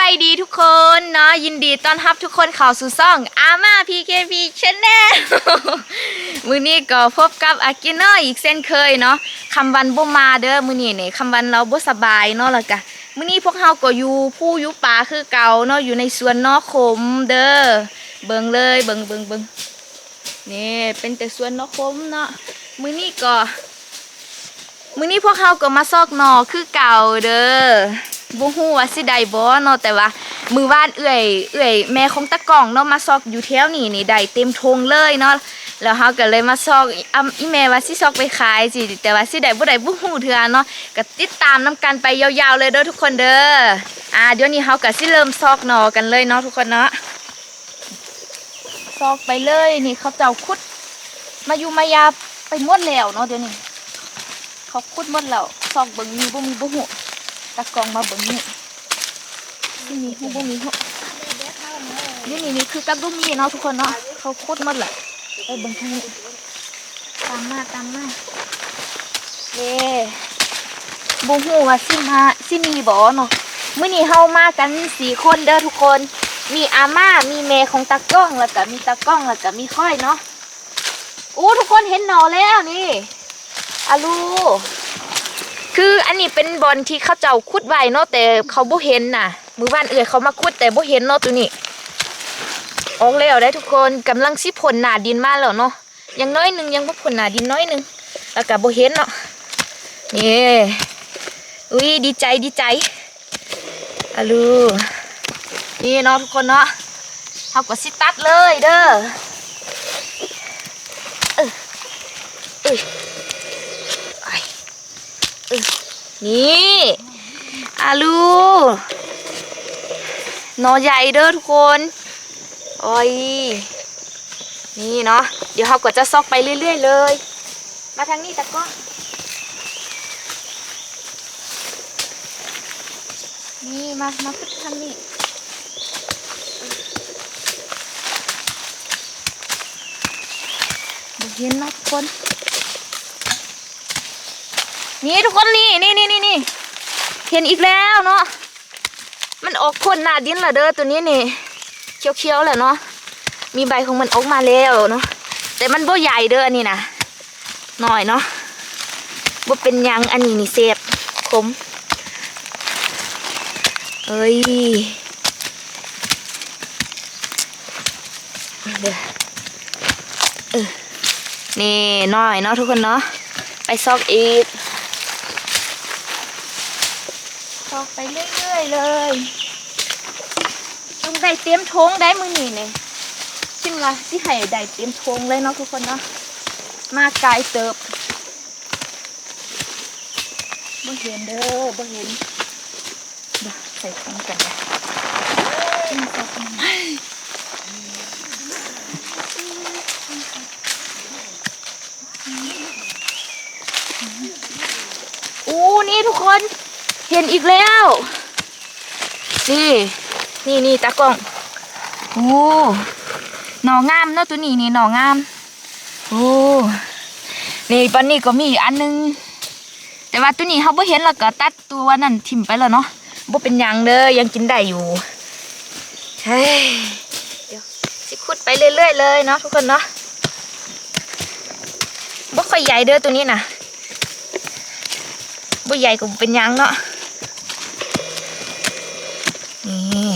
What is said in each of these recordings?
บายดีทุกคนเนาะยินดีต้อนรับทุกคนเข้าสู่ซ่องอาม่า PKP Channel มื้อนี้ก็พบกับอากินเนออีกเส้นเคยเนาะคำวันบ่มาเด้อมื้อนี้เนี่ยคำวันเราบ่สบายเนาะล้วก็มื้อนี้พวกเฮาก็อยู่ผู้อยู่ป่าคือเก่าเนาะอยู่ในสวนนอกขมเด้อเบิ่งเลยเบิ่งเบิ่งเบิ่งนี่เป็นแต่สวนนอกขมเนาะมื้อนี้ก็มื้อนี้พวกเขาก็มาซอกนอคือเก่าเด้อ บ่ฮู้ว่าสิได้บ่เนาะแต่ว่า มือว่านเอื้อย เอื้อยแม่ของตะกล่องเนาะมาซอกอยู่แถวนี้นี่ได้เต็มทงเลยเนาะแล้วเฮาก็เลยมาซอกอ่ำอีแม่ว่าสิซอกไปขายสิแต่ว่าสิได้บ่ได้บ่ฮู้เทื่อเนาะก็ติดตามนํกันไปยาวๆเลยเด้อทุกคนเด้ออ่าเดี๋ยวนี้เฮาก็สิเริ่มซอกหนอกันเลยเนาะทุกคนเนาะซอกไปเลยนี่เขาเจ้าขุด มาอยู่มายาไปหมดแล้วเนาะเดี๋ยวนี้เขาคุดหมดแล้วซอกเบิ่งมีบ่มีบ่หู ตะกองมาเบิ่งนี่นี่มีหูบ่มีหูนี่นี่นี่คือกับบ่มีเนาะทุกคนเนาะเขาโคุดหมดแหละไปเบิ่งทางนี้ตามมาตามมาเด้บ่ฮู้ว่าสิมาสิมีบ่เนาะมื้อนี้เฮามากันสี่คนเด้อทุกคน มีอาม่ามีแม่ของตากล้องแล้วก็มีตากล้องแล้วก็มีค่อยเนาะอู้ทุกคนเห็นหนอแล้วนี่อาลู คืออันนี้เป็นบอลที่เขาเจ้าคุดไว้เนาะแต่เขาบ่เห็นน่ะ มือบ้านเอื่อยเขามาคุดแต่บ่เห็นเนาะตัวนี้ออกแล้วได้ทุกคนกำลังสิผลหนาดินมาแล้วเนาะยังน้อยหนึงยังบ่ผลหนาดินน้อยหนึงแล้วก็บ่เห็นเนาะนี่อุ้ยดีใจดีใจอาลูนี่เนาะทุกคนเนาะเฮาก็สิตัดเลยเด้ออเออ ไอ้เออ นี่อาลูนอใหญ่เด้อทุกคนโอ้ยนี่เนาะเดี๋ยวเราก็จะซอกไปเรื่อย ๆ เลย มาทางนี้ตะก้อนี่มามาขึ้นทางนี้เห็นเนาะทุกคน นี่ทุกคนนี่นี่นี่นี่นี่เห็นอีกแล้วเนาะมันออกพ่นหน้าดินและเด้อตัวนี้นี่เขียวๆแหละเนาะมีใบของมันออกมาแล้วเนาะแต่มันบ่ใหญ่เด้ออันนี้นะหน่อยเนาะบ่เป็นยังอันนี้นี่เซฟขมเอ้ยเด้อเออนี่หน่อยเนาะทุกคนเนาะไปซอกอีก ตอกไปเรื่ อยๆเลยต้องได้เตรียมทงได้มือนี่เนี่ยชิมละสิให้ได้เตรียมทงเลยเนาะทุกคนเนาะมาไกลเติบบ่เห็นเด้อบ่เห็นเดี๋ยวใส่ทงกันนะจิ้มใส่ทงอู้นี่ทุกคนเห็นอีกแล้ว นี่ นี่นี่ตากล้อง โอ้หน่องามเนาะตัวนี้นี่หน่องาม โอ้ นี่ปันนี้ก็มีอีกอันนึง แต่ว่าตัวนี้เขาบ่เห็นแล้วก็ตัดตัวนั่นทิ่มไปแล้วเนาะบ่เป็นหยังเด้อยังกินได้อยู่เฮ้ยเดี๋ยวสิขุดไปเรื่อยๆเลยเนาะทุกคนเนาะบ่ค่อยใหญ่เด้อตัวนี้น่ะบ่ใหญ่ก็บ่เป็นหยังเนาะ นี่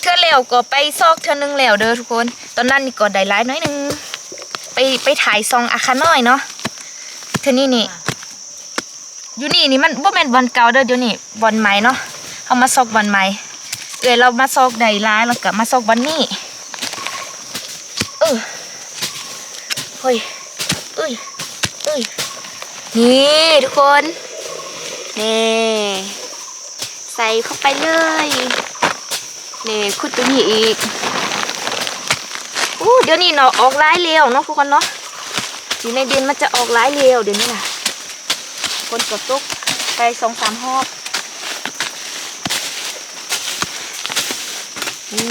เธอ แล้วก็ไปซอกเธอนึงแล้วเด้อทุกคน ตอนนั้นนี่ก็ได้หลายน้อยหนึง ไปไปถ่ายซองอาคาน้อยเนาะเธอนี่นี่อยู่นี่นี่มันบ่แม่นบอลเก่าเด้อเดี๋ยวนี้บอลใหม่เนาะเอามาซอกบอลใหม่เอ้ยเรามาซอกได้หลายแล้วก็มาซอกบอลนี้เออเฮ้ยเอ้ยเอ้ยนี่ทุกคนนี่ใส่เข้าไปเลย นี่ขุดตัวนี้อีกอู้เดี๋ยวนี้เนาะออกร้ายเร็วเนาะทุกคนเนาะอยู่ในดินมันจะออกร้ายเร็วเดี๋ยวนี้นะคนกดตุกไปสองสามหอบอู้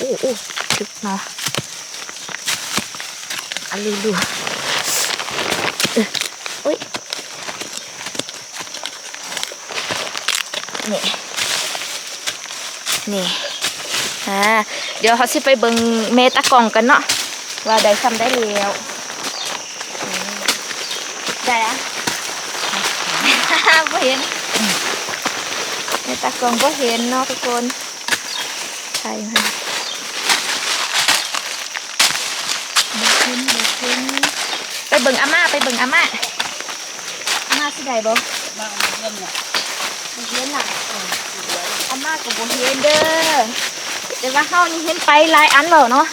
อู้อู้ทึกเนาะอันลือเอออุ้ย นี่นี่อ่าเดี๋ยวเขาสิไปเบิงเมตากล่องกันเนาะว่าได้ทำได้แล้วได้แล้วบ่เห็นเมตากล่องบ่เห็นเนาะทุกคนใช่ไหมบ่เห็นบ่เห็นไปเบิงอาม่าไปเบิงอาม่าอาม่าสิได้บ่มาเอาเงินเนี่ย บ่เห็นล่ะอาม่าก็บ่เห็นเด้อแต่ว่าเฮานี่เห็นไปหลายอันแล้วเนาะ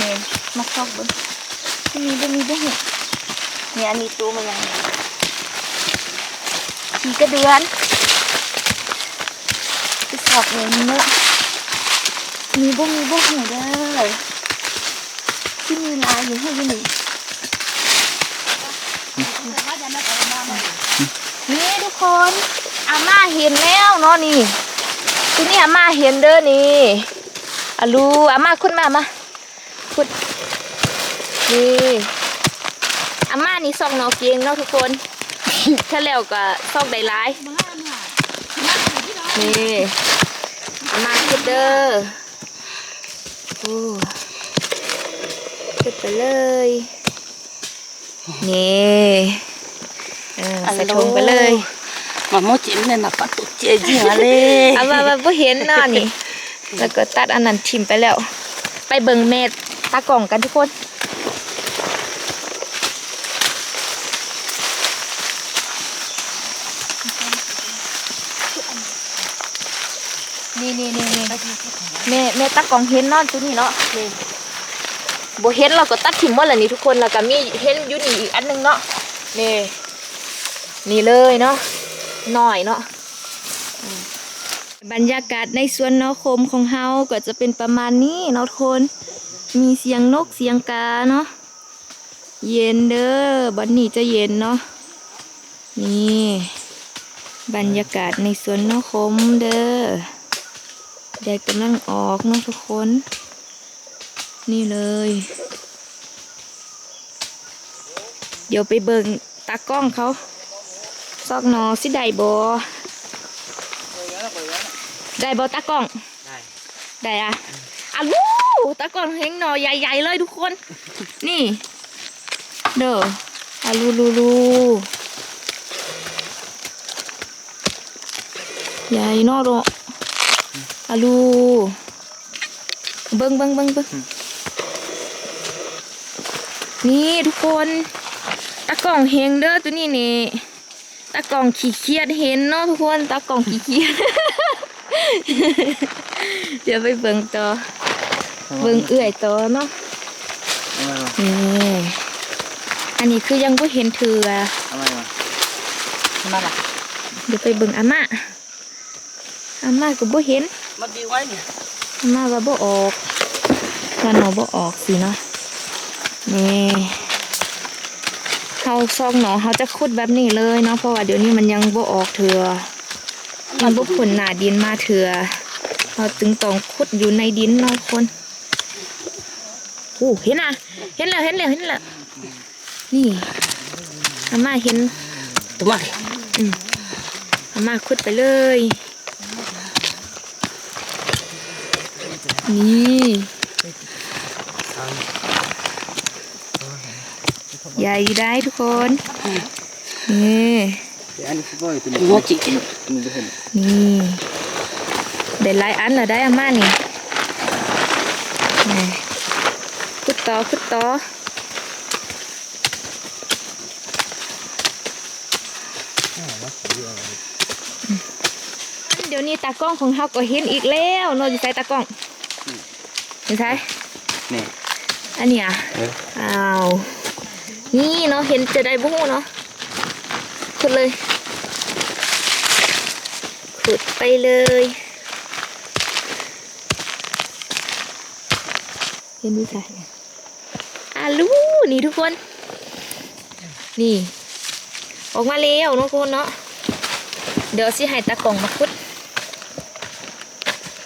นี่มาซอกเบิ่งที่มีบ่มีบ่เห็นเนี่ยอันนี้ตัวมันยังขี่กระเดือนไปสอบเลยเนาะมีบ่มีบ่เห็นเด้อที่มีลายอยู่ให้อยู่นี่มาจะมาเอามามานี่ทุกคน อาม่าเห็นแล้วเนาะนี่ที่นี้อาม่าเห็นเด้อนี่อาลูอาม่าขึ้นมามาขึ้นนี่อาม่านี่ซอกเนาะเกียงเนาะทุกคน ถ้าแล้วก็ซอกได้หลายนี่อาม่าขึ้นเด้อโอ้ขึ้นไปเลยนี่เออใส่ถุงไปเลย มาโมจิมเนี่ยมาปัดตุเจจีมาเลยเอามามาบ่เห็นเนาะนี่ แล้วก็ตัดอันนั้นทิมไปแล้ว ไปเบิ่งเม็ดตากล่องกันทุกคนนี่นี่นี่นี่แม่แม่ตากล่องเห็นเนอนตัวนี้เนาะนี่บ่เห็นเราก็ตัดทิมหมดแล้วนี่ทุกคนแล้วก็มีเห็นอยู่นี่อีกอันหนึงเนาะนี่นี่เลยเนาะ หน่อยเนาะบรรยากาศในสวนนอคมของเฮาก็จะเป็นประมาณนี้เนาะทุกคน มีเสียงนกเสียงกาเนาะเย็นเด้อบัดนี้จะเย็นเนาะนี่บรรยากาศในสวนนอคมเด้อแดดกำลังออกเนาะทุกคน นี่เลย เดี๋ยวไปเบิ่งตากล้องเขา ซอกหนอสิได้บ่ได้บอตากล้อง ได้ได้อะอะวู้ตากล้องเฮงหนอใหญ่ๆเลยทุกคน นี่ เด้ออะลูลูลูใหญ่เนอโรอะลูเบิ้งเบิ้งเบิ้งเบิ้งนี่ทุกคนตากล้องเฮงเด้อตัวนี้นี่ ตากล้องขี้เกียจเห็นเนาะทุกคนตากล้องขี้เกียจเดี๋ยวไปเบิ่งต่อเบิ่งเอื่อยต่อเนาะนี่อันนี้คือยังบ่เห็นเถือเอามามาละเดี๋ยวไปเบิ่งอาม่าอาม่าก็บ่เห็นมาดีไว้เนี่ยอาม่าว่าบ่ออกว่าหนอบ่ออกสิเนาะนี่ เขาซอกหนอเขาจะขุดแบบนี้เลยเนาะเพราะว่าเดี๋ยวนี้มันยังบ่ออกเถือมันบ่ผลหนาดินมาเถือเราจึงต้องขุดอยู่ในดินเนาะคนโอ้เห็นอะเห็นแล้วเห็นแล้วเห็นแล้วนี่อาม่าเห็นตัวมาดิอาม่าขุดไปเลย นี่ ใหญ่ได้ทุกคนนี่อันนี้คือบ่อยตัวนี้โมจิมันจะเห็นนี่ได้หลายอันแล้วได้อาม่านี่นี่ขุดต่อขุดต่อเดี๋ยวนี้ตากล้องของเขาก็เห็นอีกแล้วเนอะจะใส่ตากล้องเห็นใช่นี่อันเนี้ยเอออ้าว นี่เนาะเห็นจะได้บุ้เนาะขุดเลย ขุดไปเลย เห็นดูใช่อาลูนี่ทุกคน นี่ ออกมาแล้วนะทุกคนเนาะเดี๋ยวสิให้ตากล่องมาขุด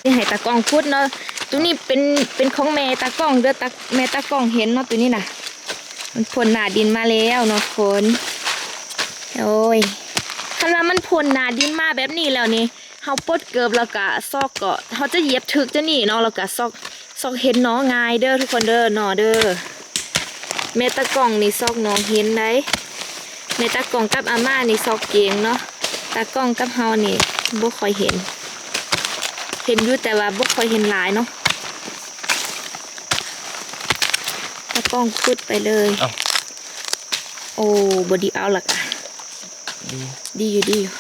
สิให้ตากล่องขุดเนาะตัวนี้เป็นเป็นของแม่ตากล้องเด้อตาแม่ตากล้องเห็นเนาะตัวนี้น่ะ มันพ่นหนาดินมาแล้วเนาะคนโอ้ยคันว่ามันพ่นหนาดินมาแบบนี้แล้วนี่เฮาปดเกิบแล้วก็ซอกก็เฮาจะเยียบถึกจะนี่เนาะแล้วก็ซอกซอกเห็นน้องง่ายเด้อทุกคนเด้อเนาะเด้อเมตะกล่องนี่ซอกน้องเห็นได้เมตะกล่องกับอาม่านี่ซอกเกียงเนาะตากล้องกับเฮานี่บ่ค่อยเห็น เห็นอยู่แต่ว่าบ่ค่อยเห็นหลายเนาะตา กล้องพุดไปเลย เอ้าโอ้บไดีเอาหลักอะดีอยู่ดีอยู่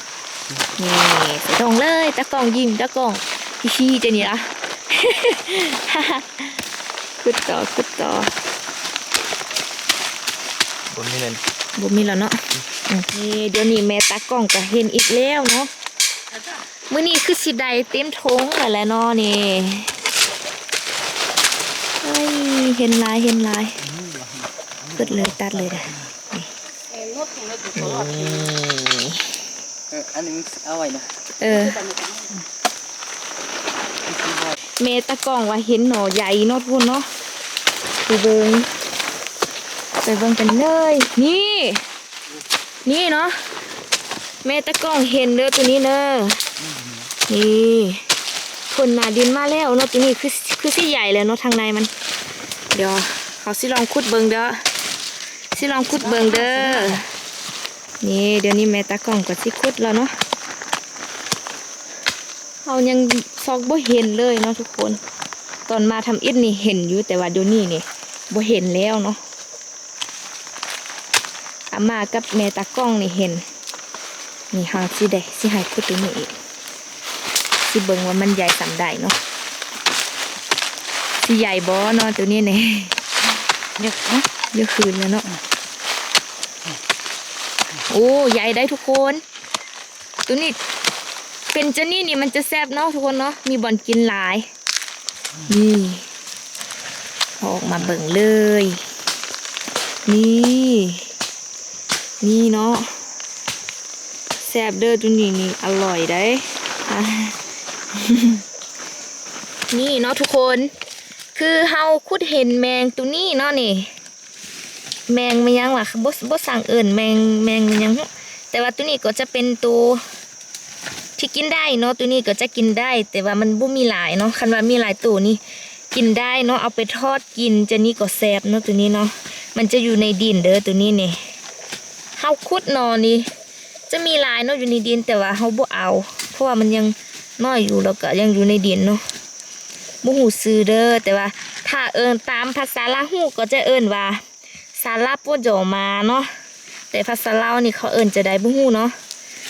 นี่ใส่ตรงเลยตากล้องยิ้มตากล้องพี่ชี้จะนี่ละคุดต่อคุดต่อบนนี่เลยบ่มีแล้วเนาะอืมนี่เดี๋ยวนี้แม่ตากล้องก็เห็นอีกแล้วเนาะมื้อนี้คือสิได้เต็มทงแล้วแหละเนาะนี่ เฮ้ยเห็นหลายเห็นหลายกดเลยตัดเลยนะนี่เอออันนี้เอาไว้นะเออเมตะกล้องว่าเห็นหน่อใหญ่เนอทุกคนเนาะไปเบิงไปเบิงกันเลย นี่ นี่เนาะเมตะกล้องเห็นเด้อตัวนี้เนอะนี่ คนนาดินมาแล้วเนาะตัวนี้คือคือสิใหญ่เลยเนาะทางในมัน เดี๋ยวเขาสิลองขุดเบิงเด้อสิลองขุดเบิงเด้อนี่เดี๋ยวนี้แม่ตากล้องก็สิขุดแล้วเนาะเรายังซอกบ่เห็นเลยเนาะทุกคน ตอนมาทำอิฐนี่เห็นอยู่แต่ว่าเดี๋ยวนี้นี่บ่เห็นแล้วเนาะอามากับแม่ตากล้องนี่เห็น นี่หาสิได้สิให้พูดตัวนี้อีก สิเบิ่งว่ามันใหญ่สำใดเนาะสิใหญ่บ่เนาะตัวนี้เนี่ยเยอะนะเยอะคืนแล้วเนาะโอ้ใหญ่ได้ทุกคน ตัวนี้เป็นเจานี่นี่มันจะแซ่บเนาะทุกคนเนาะมีบอลกินหลายนี่เอาออกมาเบิ่งเลย นี่นี่เนาะแซ่บเด้อตัวนี้นี่อร่อยได้อะ นี่เนาะทุกคน คือเฮาคุดเห็นแมงตัวนี้เนาะนี่ แมงมันยังว่ะบ่บ่สั่งเอิ่นแมงแมงมันยัง แต่ว่าตัวนี้ก็จะเป็นตัวที่กินได้เนาะตัวนี้ก็จะกินได้ แต่ว่ามันบ่มีหลายเนาะคันว่ามีหลายตัวนี่กินได้เนาะเอาไปทอดกินจะนี่ก็แซ่บเนาะตัวนี้เนาะมันจะอยู่ในดินเด้อตัวนี้นี่เฮาขุดนอนนี่จะมีหลายเนาะอยู่ในดินแต่ว่าเฮาบ่เอา เพราะว่ามันยัง น้อยอยู่แล้วก็ยังอยู่ในดินเนาะบ่ฮู้ซื้อเด้อแต่ว่า ถ้าเอิ้นตามภาษาลาวฮู้ก็จะเอิ้นว่าซาลาโปโจมาเนาะแต่ภาษาลาวนี่เขาเอิ้นจะได้บ่ฮู้เนาะ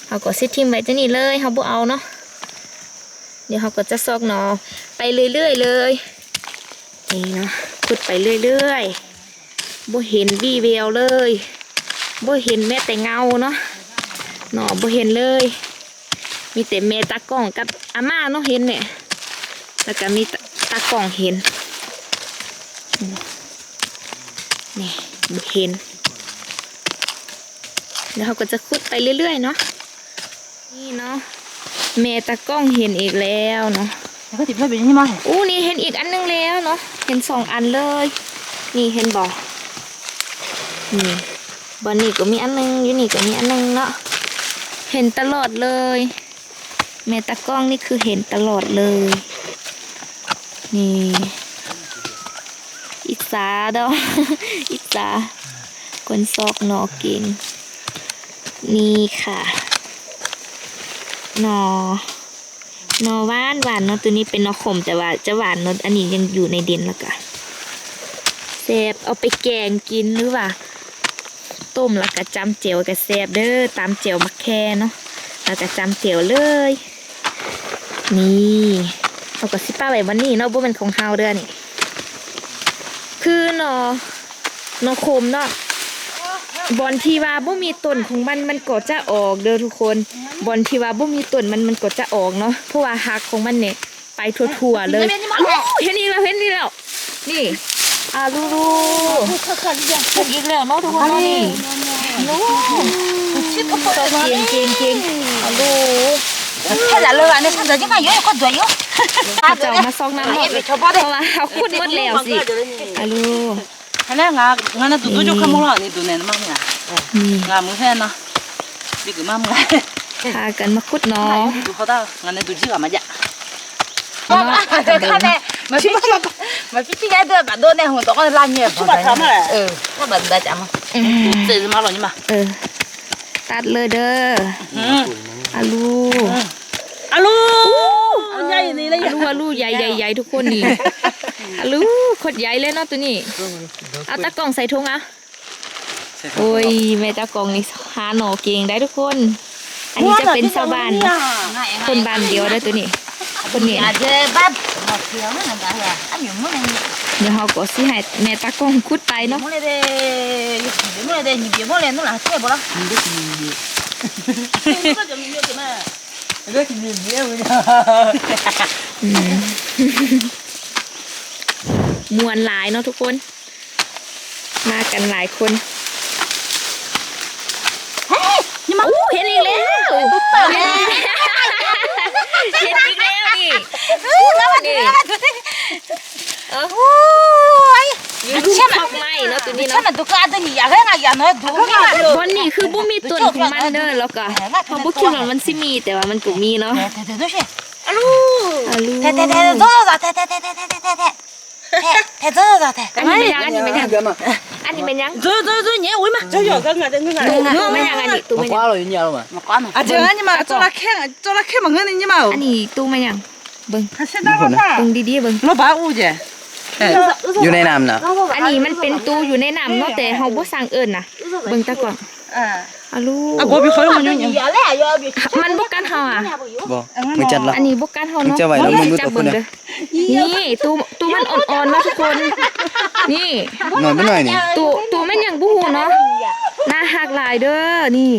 เขาก็ซิทิมไว้จะนี่เลยเขาบ่เอาเนาะเดี๋ยวเขาก็จะซอกหนอไปเรื่อยๆเลยนี่เนาะขุดไปเรื่อยๆบ่เห็นวีแววเลยบ่เห็นแม้แต่เงาเนาะหนอบ่เห็นเลย มีแต่แม่ตากล้องกับอาม่าเนาะเห็นเนี่ย แล้วก็มีตาตากล้องเห็น นี่บ่เห็น แล้วเขาก็จะขุดไปเรื่อยๆเนาะ นี่เนาะเมตากล้องเห็นอีกแล้วเนาะแล้วก็ติดไว้เป็นยังไงมาอู้นี่เห็นอีกอันนึงแล้วเนาะ เห็นสองอันเลย นี่เห็นบ่นี่บอนนี่ก็มีอันนึงอยู่นี่ก็มีอันนึงเนาะ เห็นตลอดเลย เมตากล้องนี่คือเห็นตลอดเลย นี่อิสาดอกอิสาคนซอกหนอก่งนี่ค่ะหนอหนอหวานหวานเนาะตัวนี้เป็นหนอขมแต่ว่าจะหวานเนาะอันนี้ยังอยู่ในดินแล้วก็แซบเอาไปแกงกินหรือว่าต้มแล้วก็จำเจียวกับแซบเด้อตามเจียวมะแค่เนาะแล้วก็จำเจียวเลย นี่เอาก็สิป้าไว้วันนี้เนาะบ่เป็นของเฮาเด้อนี่ คือหนอหนอขมเนาะบอลที่ว่าบ่มีต้นของมันมันก็จะออกเด้อทุกคน บอลที่ว่าบ่มีต้นมันมันก็จะออกเนาะเพราะว่าหักของมันเนี่ยไปทั่วๆเลยเห็นอีกแล้วเห็นอีกแล้ว นี่อาดูดูเห็นอีกแล้วเนาะทุกคนเนาะนี่โอ้ตอกเก่งเก่งเก่งอาดู thế là lơ anh ấy sang giờ chứ mà yếu có rồi yếu chồng nó xong năm rồi. cho bớt đi gì. Alo. Anh ấy ngà ngà nó tụt tụt ừ. không mua lại tụt này nó mang ngà ngà muốn thế nó đi cứ mang ngà à cần mà cút nó. Tụt khó tao. Ngà này tụt chỉ cả mà dạ. Vâng vâng mà chỉ mà chỉ chỉ cái đó này hồi đó con làm nhiều chút mà thấm rồi ừ. Nó bận đã chậm tự mà rồi nhưng mà. Ừ. Tắt ừ. alo. Ừ. อะลูใหญ่นี่เลยอะลูอะลูใหญ่ใหญ่ใหญ่ทุกคนนี่อะลูขดใหญ่เลยเนาะตัวนี้เอาตะกล่องใส่ทุงอะโอ้ยแม่ตะกล่องนี่หาหน่อเก่งได้ทุกคน อันนี้จะเป็นชาวบ้านคนบ้านเดียวได้ตัวนี้คนนี้อาจจะบับเดี๋ยวเขาก็สิให้แม่ตะกล่องคุดไปเนาะ เลือกินเยอะเลยมึงมวนหลายเนาะทุกคน มากันหลายคนเฮ้ยมาอู้เห็นอีกแล้วเห็นอีกแล้วนี่มาดิมาดิ ยูใช่ไหมไม่นะตัวนี้นะช่ไหมตัวกาตัวนี้ยากไงยากเนาะดูนี่บนนี่คือบุ้มีตัวของมันเด้อแล้วก็เขาบุคิดว่ามันซิมีแต่ว่ามันกูมีเนาะแต่แต่ดูสิอะลูอะลูแต่แต่แต่โดนแล้วแต่แต่แต่แต่แต่แต่แต่แต่โดนแล้วแต่อันนี้เป็นยังอันนี้เป็นยังอันนี้เป็นยังโดนโดนโดนเนี่ยโอ้ยมาเจ้าหยอกกันไงเจ้าหยอกกันไม่ยังอันนี้ตัวไม่ยังมาคว้าเลยเนี่ยเรามามาคว้ามาอะเจ้าอันนี้มาเจ้าละแค่เจ้าละแค่มาเงินนี่มาอันนี้ตัวไม่ยังเบิ้งเบิ้งดีๆเบิ้งเราบ้าอู้เจ้ อยู่ในน้ำนะอันนี้มันเป็นตู้อยู่ในน้ำเนาะแต่เฮาบ่สั่งเอิ้นนะเบิ่งตะก่อนอ่าลูกอะบ่มีเขามันอยู่ยังมันบ่กัดเฮาอะบ่มึงจัดละอันนี้บ่กัดเฮาเนาะจะไว้แล้วมึงจับเบิ่งเด้อนี่ตู้ตู้มันอ่อนๆเนาะทุกคน นี่หน่อยบ่หน่อยนี่ตูตูมันยังบ่ฮู้เนาะน่าหักหลายเด้อนี่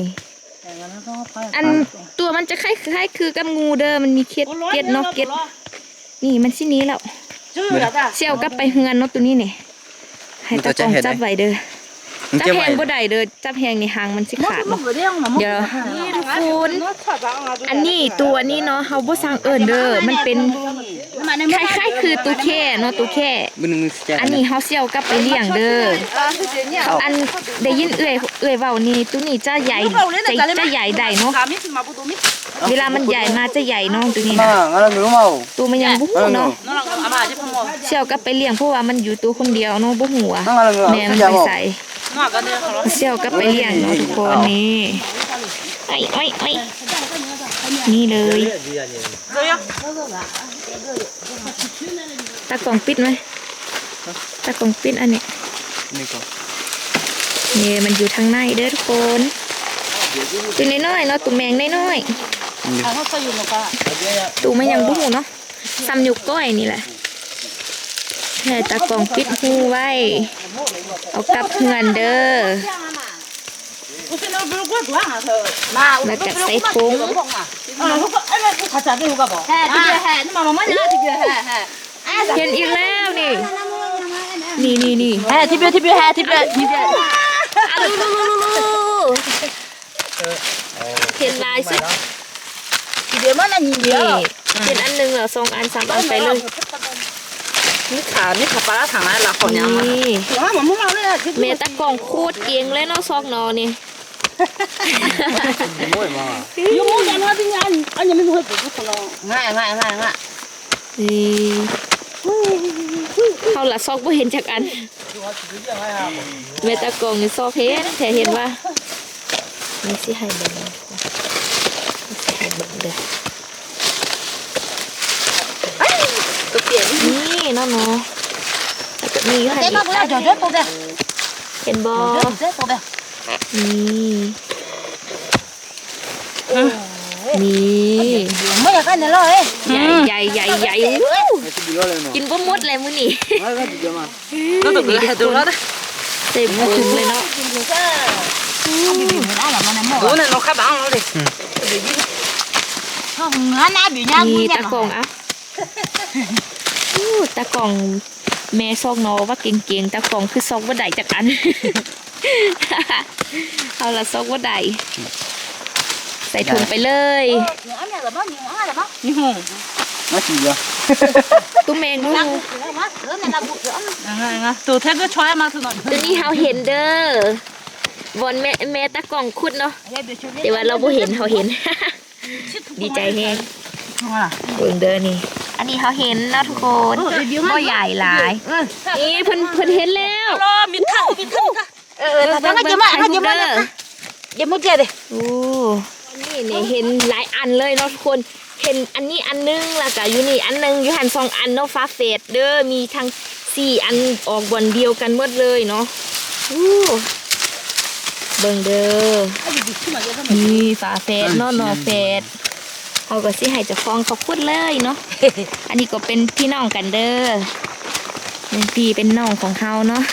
อันตัวมันจะคล้ายๆคือกับงูเด้อมันมีเกล็ดเกล็ดเนาะเกล็ดนี่มันสินี้แล้ว เชี่ยวก็ไปเฮือนเนตัวนี้นี่ให้ตะกล้องจับไว้เด้อ จับแหงบ่ได้เด้อจับแหงนี่หางมันสิขาดเนาะเดี๋ยวคุณอันนี้ตัวนี้เนาะเฮาบ่สั่งเอิ้นเด้อมันเป็นคล้ายๆคือตัวแค่เนาะตัวแค่อันนี้เฮาเสี่ยวกลับไปเลี้ยงเด้ออันได้ยินเอื้อยเอื้อยเว้านี่ตัวนี้จะใหญ่จะใหญ่ได้เนาะเวลามันใหญ่มาจะใหญ่น้องตัวนี้นะตัวมันยังบ่ฮู้เนาะเสี่ยวกลับไปเลี้ยงเพราะว่ามันอยู่ตัวคนเดียวเนาะบ่ฮู้ว่าแม่มันไปใส่ เสี่ยวก็ไปเลี้ยงเนาะทุกคนนี่ไอ้ไอ้ไอ้นี่เลยตากล่องปิดไหมตากล่องปิดอันนี้นี่ก่อนเน่มันอยู่ทางในเด้อทุกคนตัวน้อยๆเนาะตุ่มแมงน้อยๆตุ่มไม่ยังบุ้งเนาะซ้ำอยู่ก้อยนี่แหละ เนยตะกองปิดหูไว้ เอากลับเฮือนเด้อมาแล้วก็ใส่ผงเห็นอีกแล้วนี่ นี่นี่นี่แฮทิเบียทิเบียแฮทิเบียทิเบียอะลูลูลูลูเห็นลายสุดเดี๋ยวมันอันนี้เห็นอันหนึ่งเหรอสองอันสามอันไปเลย นี่ขานี่ขาปลาร้าถังนั้นละของยังมันี่ว้าหมือนมุ่เราเลยอะเมตากองโคตรเกียงเลยเนอะซอกนอนี่มุ่ยมาอยู่มุ่งกันว่าที่งานอันยังไม่รู้เหตุผลของเราง่ายง่ายง่ายง่ายนี่เขาละซอกบ่เห็นจากอันเมตะกองนี่ซอกเห็นแต่เห็นว่าไม่สิให้เบิ่งไม่สิให้เบิ่งเด้อ ก็เปลี่ยนนี่น้องหนูแล้วก็มีให้ nó bữa nào giờ rớt bông đây เห็นบอ rớt rớt bông đây นี่นี่ mới là cái này lo ấy ใหญ่ใหญ่ใหญ่ใหญ่วู้กินบ่หมดเลยมื้อนี้ก็ตกเลยตกแล้วเต็มปึงเลยเนาะ không bị bị người đã là nó ném ดู mồi เนี่ยนกข้าบ้างเราดิ không ngã nã bị nhau นี่ nguyên ตะ nhặt กองอะ ตะกล่องแม่ซอกนอว่าเก่งๆตะกล่องคือซอกว่าใดจากอัน เอาละซอกว่าใดใส่ถุงไปเลยนี่ห้องมาสี่เหรอตุ้มแมงลูกตัวแทบจะช้อยมาถนนตัวนี้เราเห็นเด้อวอลแม่แม่ตะกล่องคุดเนาะแต่ว่าเราไม่เห็นเขาเห็น ดีใจแน่เบิ่งเด้อนี่ อันนี้เขาเห็นนะทุกคนก็ใหญ่หลายนี่เพิ่นเพิ่นเห็นแล้วรอมีข้าวมีข้าวเออเบิ้งเบิ้งไข่เด้อเดี๋ยวมุดเจเลยโอ้นี่เนี่ยเห็นหลายอันเลยนะทุกคนเห็นอันนี้อันนึงแล้วก็อยู่นี่อันนึงอยู่หันสองอันเนาะฟ้าเฟดเด้อมีทั้งสี่อันออกบอลเดียวกันหมดเลยเนาะอู้เบิ่งเด้อนี่ฟ้าเฟดเนาะนอเฟด เขาก็สิให้เจะฟ้าของเขาพูดเลยเนาะ อันนี้ก็เป็นพี่น้องกันเด้อเป็นพี่เป็นน้องของเขาเนาะ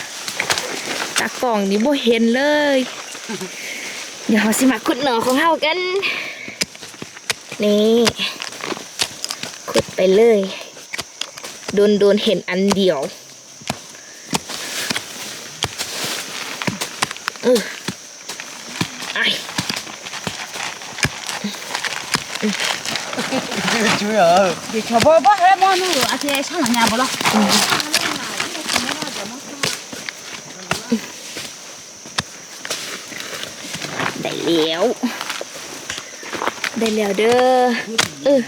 ตากล่องนี่บ่เห็นเลย เดี๋ยวเราสิมาขุดหน่อของเฮากัน นี่ขุดไปเลย โดนโดนเห็นอันเดียวเออไอ 就要。你吃饱饱还忙呢，而且上了年不了。ได้แล้วได้แล้วเด้อเออ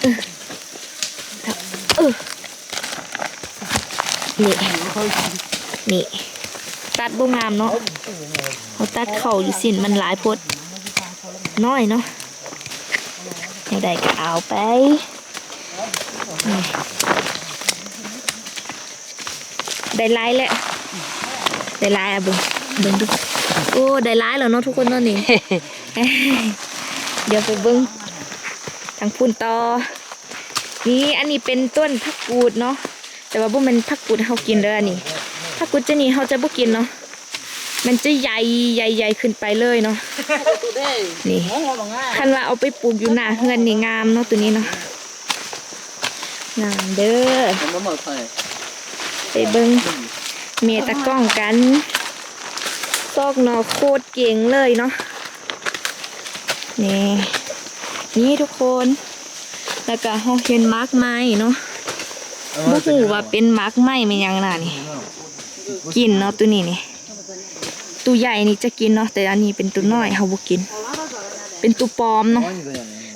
เออเออนี่นี่ตัดบ่งามเนาะเขาตัดเข่าอยู่สินมันหลายพดน้อยเนาะ ได้ก็เอาไปนี่ได้หลายแหละได้หลายอะเบิ่งเบิ่งดูโอ้ได้ร้ายแล้วเนาะทุกคนเนาะนี่เดี๋ยวไปเบิ้งทางพุ่นต่อนี่อันนี้เป็นต้นผักกูดเนาะแต่ว่าบ่แมันผักกูดเฮากินเด้ออันนี้ผักกูดจะนี่เฮาจะบ่กินเนาะ มันจะใหญ่ใหญ่ใหญ่ขึ้นไปเลยเนาะนี่คันว่าเอาไปปลูกอยู่หน้าเฮือนนี่งามเนาะตัวนี้เนาะงามเด้อ Nó mở thôi. ไปเบิ้งเมตะกล้องกันซอกนอโคตรเก่งเลยเนาะนี่นี่ทุกคน แล้วก็เราเห็นมาร์กไม้เนาะบ่ฮู้ว่าเป็นมาร์กไม้เป็นหยังน่ะนี่กินเนาะตัวนี้นี่ ตัวใหญ่นี่จะกินเนาะแต่อันนี้เป็นตัวน้อยเฮาบ่กิน เป็นตัวปลอมเนาะ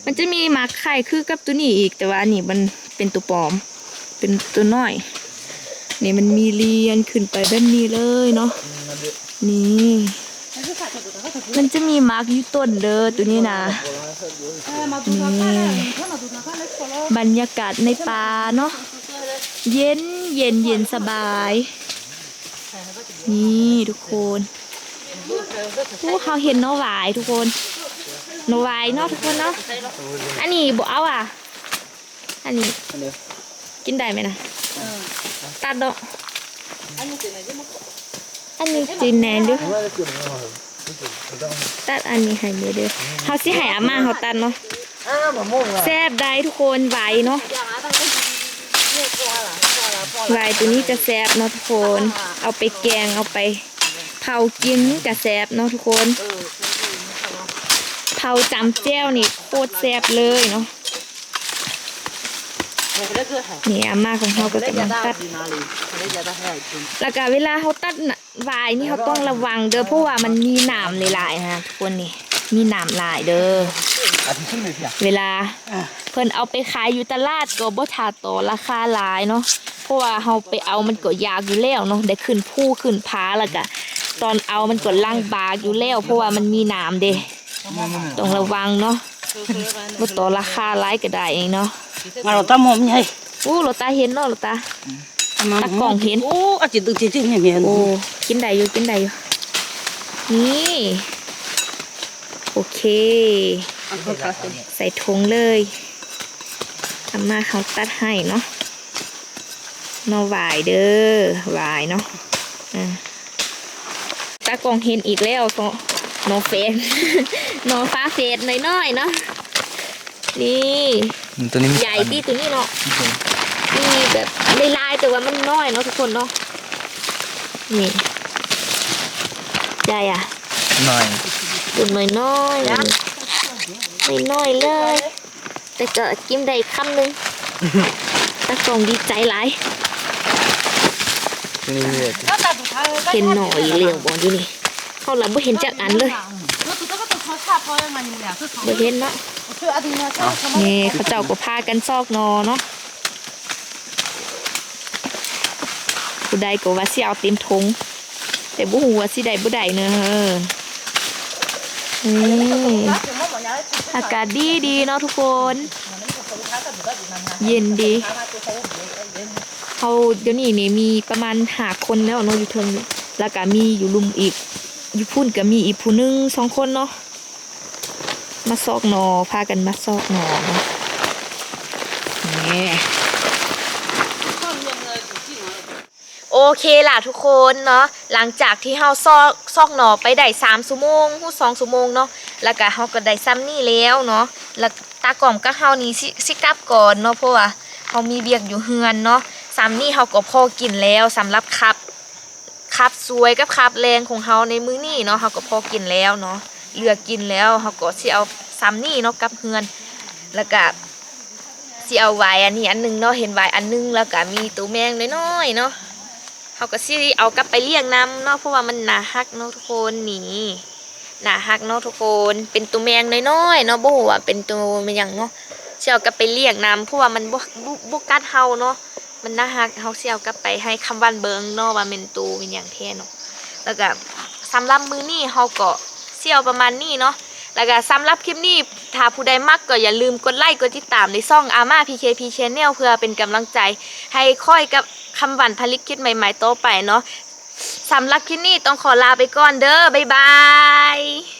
มันจะมีมาร์กไข่คือกับตัวนี้อีกแต่ว่าอันนี้มันเป็นตัวปลอม เป็นตัวน้อยนี่มันมีเรียนขึ้นไปแบบนี้เลยเนาะนี่มันจะมีมาร์กอยู่ต้นเด้อตัวนี้นะนี่บรรยากาศในป่าเนาะเย็นเย็นเย็นสบาย นี่ทุกคน โอ้เขาเห็นเนวายทุกคนเนวายเนาะทุกคนเนาะอันนี้บอกเอาอะ อันนี้กินได้ไหมนะตัดดอกอันนี้จีนแนนด้วยตัดอันนี้ให้เด้อเด้อเขาสิให้อาม่าเขาตัดเนาะแซ่บได้ทุกคนไวเนาะไวตัวนี้จะแซ่บเนาะทุกคน เอาไปแกงเอาไปากินจะแซบเนาะทุกคนเผาจำแจ้วนี่โคตรแซบเลยเนาะนี่อาม่าของเขาก็กำลังตัด แล้วก็เวลาเขาตัดวายนี่เขาต้องระวังเด้อเพราะว่ามันมีหนามหลายๆนะทุกคนนี่มีหนามหลายเด้อเวลาเพิ่นเอาไปขายอยู่ตลาดก็บ่ทาโตอราคาหลายเนาะเพราะว่าเฮาไปเอามันก็ยากอยู่แล้วเนาะได้ขึ้นผู้ขึ้นผาแล้วก็ ตอนเอามันกดล่างปากอยู่แล้ว เพราะว่ามันมีหนามเด้ต้องระวังเนาะว่าต่อราคาไล่ก็ได้เองเนาะมาเราตามมใหญ่อู้เราตาเห็นเนาะเราตาตากล่องเห็นอู้อาจิตตึกจิ้ตเนี่ยเห็นโอ้กินได้อยู่กินได้อยู่นี่โอเคใส่ถุงเลยทำมาเขาตัดให้เนาะเนาไหวเด้อไหวเนาะอ่าากล่องเห็นอีกแล้วก็โนเฟนโนฟ้าเฟสน้อยๆเนาะนี่ Tôi nên ใหญ่ที่ตัวนี้เนาะมีแบบลายๆแต่ว่ามันน้อยเนาะทุกคนเนาะนี่ใหญ่อะ Này. ตัวน้อยน้อยๆน้อยน้อยๆเลย แต่ก็กินได้คำหนึงตะกองดีใจหลายตัว นี่เห็นหน่อยเลี้ยวบอลที่นี่เขาเราไม่เห็นจากอันเลยไม่เห็นเนาะนี่เขาเจ้าก็พากันซอกนอเนาะผู้ใดก็ว่าสิเอาเต็มทงแต่บุหัว่าสิได้บุได้เนอะอืมอากาศดีดีเนาะทุกคน เย็นดี เขาเดี๋ยวนี้นี่มีประมาณหาคนแล้วเนาะอยู่เทิงนี่แล้วก็มีอยู่ลุมอีก อยู่พุ่นก็มีอีกผู้หนึงสองคนเนาะมาซอกหนอพากันมาซอกหนอเนาะนี่โอเคล่ะทุกคนเนาะหลังจากที่เฮาซอกซอกหนอไปได้สามชั่วโมงหู้สองชั่วโมงเนาะแล้วก็เฮาก็ได้ซ้ำนี่แล้วเนาะแล้วตากล่อมก็เฮานี่สิสิกลับก่อนเนาะเพราะว่าเฮามีเบียกอยู่เฮือนเนาะ ซ้ำนี่เฮาก็พอกินแล้วสำหรับคับคับสวยกับคับแรงของเฮาในมื้อนี้เนาะเฮาก็พอกินแล้วเนาะเหลือกินแล้วเฮาก็สิเอาซ้ำนี่เนาะกับเฮือนแล้วก็สิเอาไว้อันนี้อันหนึงเนาะเห็นไว้อันหนึงแล้วก็มีตัวแมงน้อยๆเนาะเฮาก็สิเอากลับไปเลี้ยงน้ำเนาะเพราะว่ามันน่าฮักเนาะทุกคนนี่น่าฮักเนาะทุกคนเป็นตัวแมงน้อยๆเนาะบ่ว่าเป็นตัวมันหยังเนาะสิเอากลับไปเลี้ยงน้ำเพราะว่ามันบ่บ่บ่กัดเฮาเนาะ มันน่าฮักเฮาเสิเอากลับไปให้คำวันเบิงเนาะว่าแม่นตูเป็นอย่างแท้เนาะแล้วก็สำหรับมือนี้เฮาก็เสิเอาประมาณนี้เนาะแล้วก็สำหรับคลิปนี้ถ้าผู้ใดมักก็อย่าลืมกดไลค์กดติดตามในช่องอาม่า PKP Channel เพื่อเป็นกำลังใจ ให้ค่อยกับคำวันผลิตคลิปใหม่ ๆ โตไปเนาะสำหรับคลิปนี้ต้องขอลาไปก่อนเด้อบ๊ายบาย